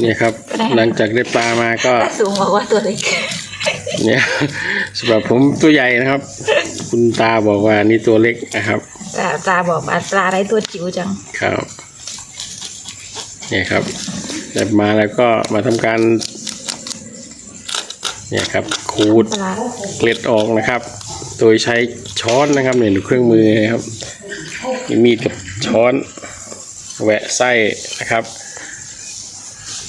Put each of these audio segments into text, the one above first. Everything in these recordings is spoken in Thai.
เนี่ยครับ หลังจากได้ปลามาก็สูงบอกว่าตัวเล็กเนี่ยสำหรับผมตัวใหญ่นะครับ คุณตาบอกว่านี่ตัวเล็กนะครับแต่ปลาบอกว่าปลาอะไรตัวจิ๋วจังครับเนี่ยครับได้มาแล้วก็มาทำการ เนี่ยครับขูดปลาเกล็ดออกนะครับ โดยใช้ช้อนนะครับเนี่ยดูเครื่องมือนะครับมีมีดกับช้อน แหวะไส้นะครับ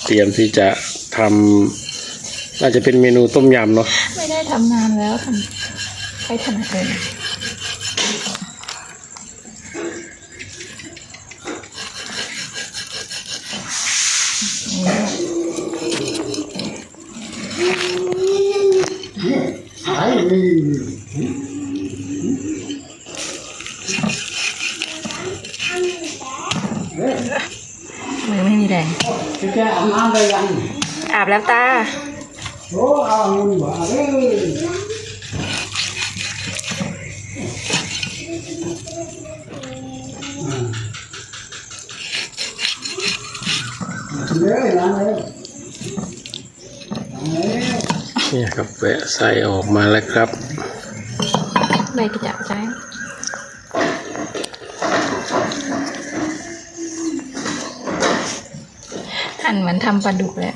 เตรียมที่จะทำน่าจะเป็นเมนูต้มยำเนาะไม่ได้ทำนานแล้วทำใครถนัดเลยมือไม่มีแรง แกอาบน้ำไปยัง อา บแล้วตา โอ้เอาเงินบ่เอ้ยเลยนะเลยเนี่ยครับแหวะไส้ออกมาแล้วครับใบกระจับใจหั่นเหมือนทำปลาดุกเลย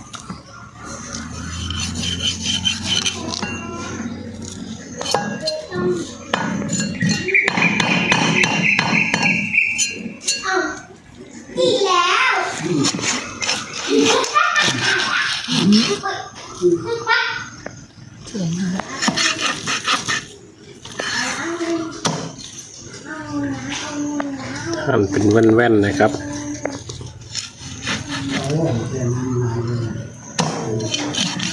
ดีแล้วเสียงอะไรหั่นเป็นแว่นๆนะครับ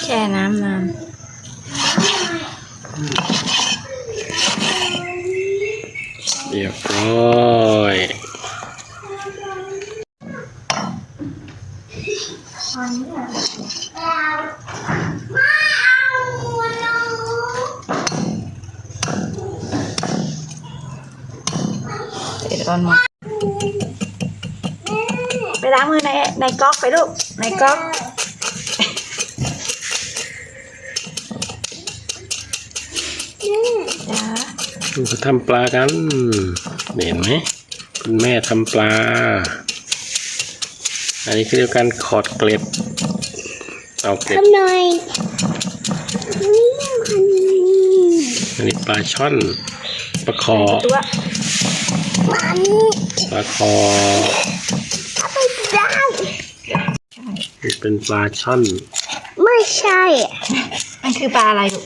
แช่น้ำนาน เรียบร้อย มาเอาน้อง เส ร็จตอนหมดไปล้างมือในในก๊อกไปลูกในก๊อกจ้าดูเขาทำปลากันเห็นไหมคุณแม่ทำปลา อันนี้คือการขอดเกล็ดเอาเกล็ดทำหน่อยนี่ทำนี่อันนี้ปลาช่อนปลาคอตัว มันปลาคอเอาไปได้นี่เป็นปลาช่อน ไม่ใช่ มันคือปลาอะไรลูก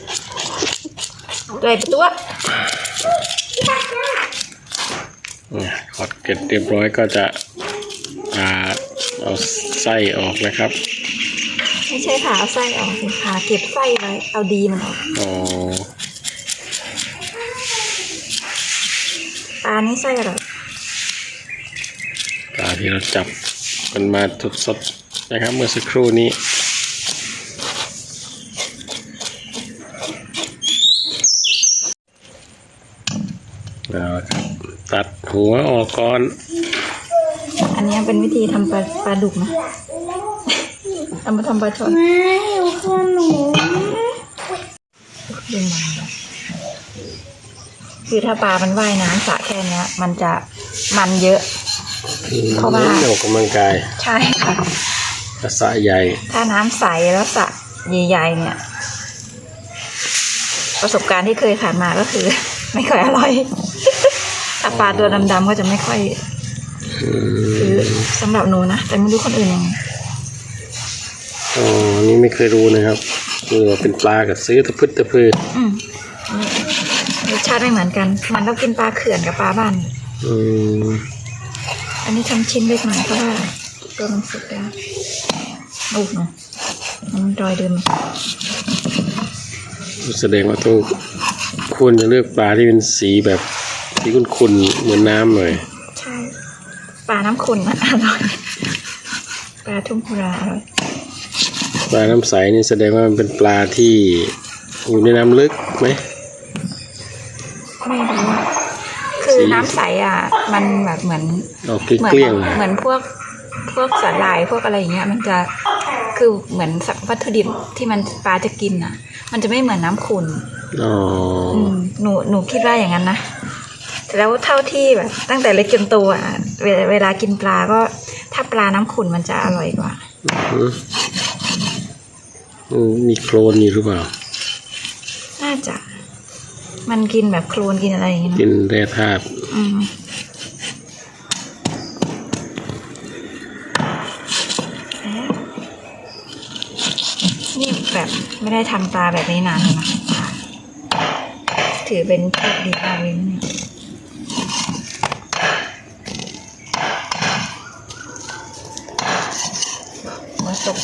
เลยตัวเนี่ยขอดเกล็ดเรียบร้อยก็จะอ่าเอาไส้ออกนะครับ ไม่ใช่ผ่าเอาไส้ออกสิผ่าเก็บไส้ไว้เอาดีมันออกอ๋อ ปลานี่ไส้อะไรปลาที่เราจับมันมาสดๆนะครับ เมื่อสักครู่นี้เอาละครับตัดหัวออกก่อน อันนี้เป็นวิธีทำปลาปลาดุกนะเอามาทำปลาช่อนไม่เอาขนมดึงมันเลย คือถ้าปลามันว่ายน้ำสระแค่เนี้ย มันจะมันเยอะ เพราะว่าออกกำลังกายใช่ค่ะภาษาใหญ่ ถ้าน้ำใสแล้วสระใหญ่ๆเนี่ย ประสบการณ์ที่เคยผ่านมาก็คือ ไม่ค่อยอร่อย ถ้าปลาตัวดำๆก็จะไม่ค่อยอืซื้อมสำหรับหนูนะ แต่ไม่รู้คนอื่นยังไงอ๋อ นี่ไม่เคยรู้นะครับคือว่าเป็นปลากับซื้อตะพึดตะพืด อืมร สชาติไม่เหมือนกัน มันต้องกินปลาเขื่อนกับปลาบ้านอืมอันนี้ทำชิ้นเล็กหน่อยเพราะว่าตัวมันสุกแล้วโอ้โหมันรอยเดิมแสดงว่าต้องควรจะเลือกปลาที่เป็นสีแบบสีขุ่นๆเหมือนน้ำหน่อยใช่ปลาน้ำขุ่นนะอร่อยปลาทุ่งกุราอร่อยปลาน้ำใสนี่แสดงว่ามันเป็นปลาที่อยู่ในน้ำลึกไหม คือคือน้ำใสอะ มันแบบเหมือนออกเหมืเกลี้ยงๆเลยเหมือนพวกพวกสาหร่ายพวกอะไรอย่างเงี้ย มันจะคือเหมือนสักวัตถุดิบที่มันปลาจะกินอะ มันจะไม่เหมือนน้ำขุ่น อ๋ออมหนูหนูคิดว่าอย่างนั้นนะแต่แล้วเท่าที่แบบ ตั้งแต่เล็กจนโตอะเวลาเวลากินปลาก็ ถ้าปลาน้ำขุ่นมันจะอร่อยกว่า อืมอืมมีโคลนอยู่หรือเปล่าน่าจะ มันกินแบบโคลนกินอะไรอย่างเงี้ยกินแร่ธาตุอืมนี่แบบไม่ได้ทำปลาแบบนี้นานแล้วนะถือเป็นโชคดีมากเลยนะเนี่ยหัวตก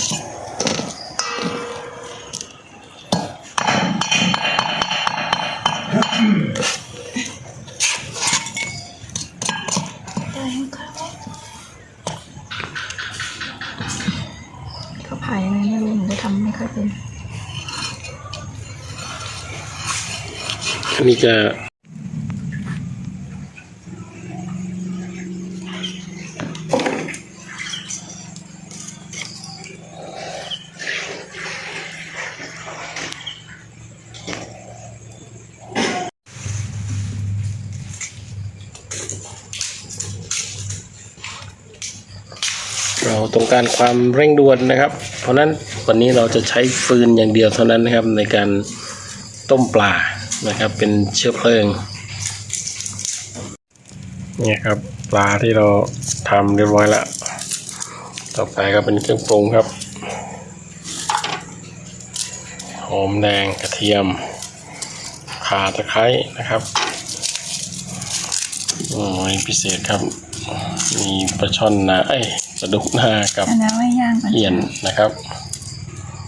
นี้จะเราต้องการความเร่งด่วนนะครับ เพราะนั้นวันนี้เราจะใช้ฟืนอย่างเดียวเท่านั้นนะครับในการต้มปลา นะครับ เป็นเชื้อเพลิงเนี่ยครับปลาที่เราทำเรียบร้อยแล้ว ต่อไปก็เป็นเครื่องปรุงครับ หอมแดงกระเทียมข่าตะไคร้นะครับโอ้ยพิเศษครับ มีปลาช่อนนาเอ้ยปลาดุกนากับอันนั้นไว้ย่างก่อนเอียนนะครับ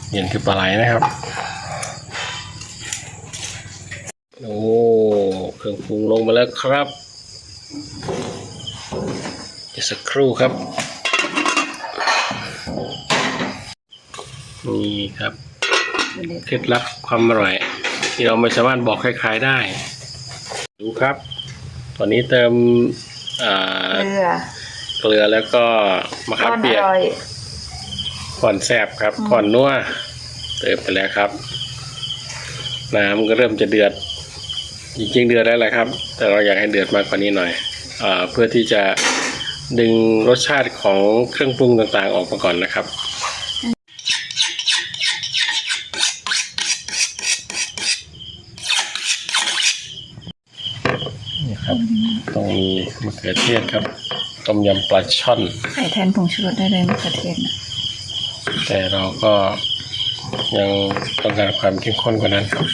เอียนคือปลาไหลนะครับ โอ้เครื่องปรุงลงมาแล้วครับเดี๋ยวสักครู่ครับ นี่ครับเคล็ดลับความอร่อย ที่เราไม่สามารถบอกใครๆได้ ดูครับ ตอนนี้เติมอ่าเกลือเกลือแล้วก็มะขามก้อนเปีอยกร่อยก่อนแซบครับก่อนนัวเติมไปแล้วครับ น้ำก็เริ่มจะเดือด จริงๆเดือดแล้วแหละครับ แต่เราอยากให้เดือดมากกว่านี้หน่อยอาเพื่อที่จะดึงรสชาติของเครื่องปรุงต่างๆ ออกมาก่อนนะครับนี่ครับต้องมีมะเขือเทศครับ ต้มยำปลาช่อนใส่แทนผงชูรสได้เลยมะเขือเทศนะแต่เราก็ยังต้องการความเข้มข้นกว่านั้นครับ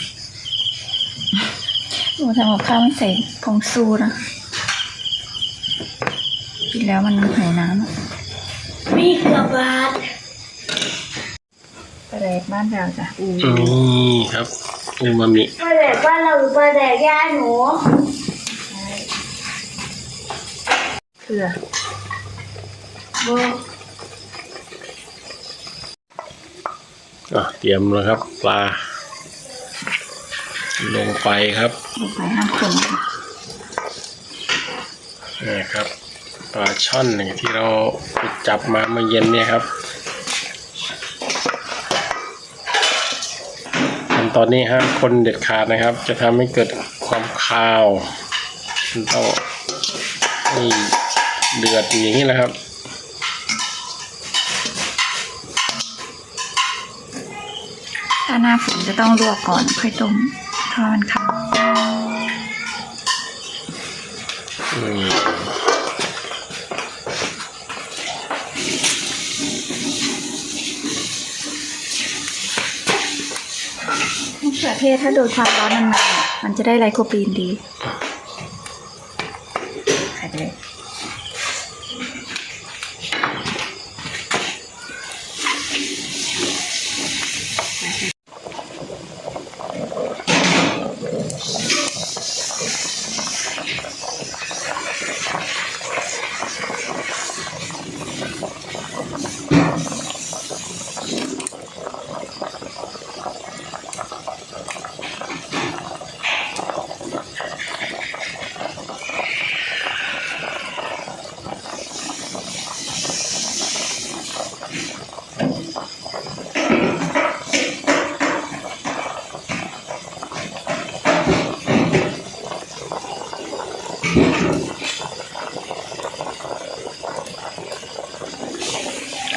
หนูทำกับข้าวไม่ใส่ผงซูนะกินแล้วมันหิวน้ำอะมีเกลือบาทปลาแดกบ้านเราจ้ะอูนี่ครับนี่มามิปลาแดกบ้านเราหรือปลาแดกย่าหนูเกลือโบอะเตรียมแล้วครับ ปลา ลงไปครับ ลงไปห้ามคนค่ะนี่ครับปลาช่อนนี่ที่เราไปจับมาเมื่อเย็นเนี่ยครับขั้นตอนนี้ห้ามคนเด็ดขาดนะครับ จะทำให้เกิดความคาวมันต้องนี่เดือดอยู่อย่างนี้แหละครับถ้าหน้าฝนจะต้องลวกก่อนค่อยต้ม เพราะมันขาวอืมมะเขือเทศถ้าโดนความร้อนนานๆอะมันจะได้ไลโคปีนดี Okay.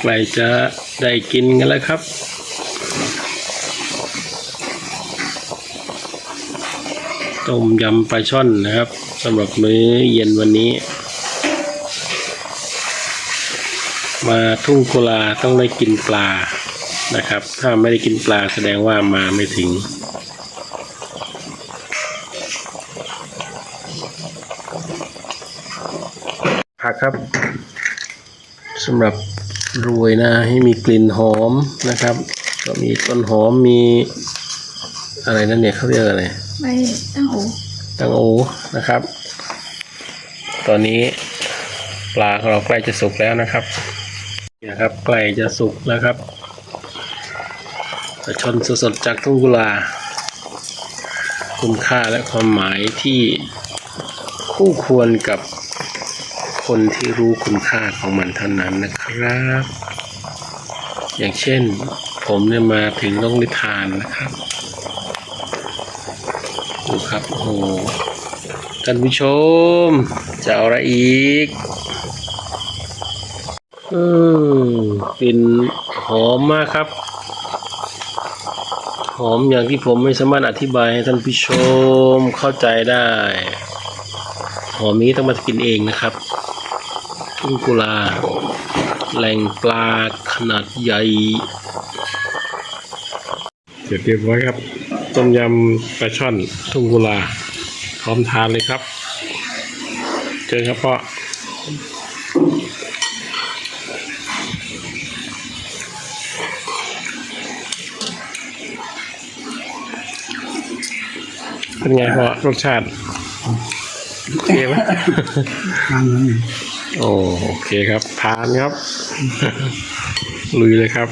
ล้จะได้กินกันแล้วครับต้มยำปลาช่อนนะครับสำหรับมื้อเย็นวันนี้ มาทุ่งกุลาต้องได้กินปลานะครับ ถ้าไม่ได้กินปลาแสดงว่ามาไม่ถึงผักครับสำหรับ โรยหน้าให้มีกลิ่นหอมนะครับ ก็มีต้นหอมมีอะไรนั่นเนี่ยเขาเรียกอะไรไม่ตั้งโอตังโอนะครับ ตอนนี้ปลาของเราใกล้จะสุกแล้วนะครับเนี่ยครับใกล้จะสุกแล้วครับปลาชนสดๆจากทุ่งกุลา คุณค่าและความหมายที่คู่ควรกับ คนที่รู้คุณค่าของมันเท่านั้นนะครับ อย่างเช่น ผมเนี่ยมาถึงต้องนิทานนะครับดูครับโอ้โหท่านผู้ชม จะเอาอะไรอีกอืมกลิ่นหอมมากครับ หอมอย่างที่ผมไม่สามารถอธิบายให้ท่านผู้ชมเข้าใจได้หอมนี้ต้องมากินเองนะครับ ทุ่งกุลา แหล่งปลาขนาดใหญ่ เสร็จเรียบร้อยครับ ต้มยำปลาช่อนทุ่งกุลา พร้อมทานเลยครับ เจอครับพ่อเป็นไงพ่อรสชาติโอเคไหมทางนั้น โอเคครับทานครับ ลุยเลยครับ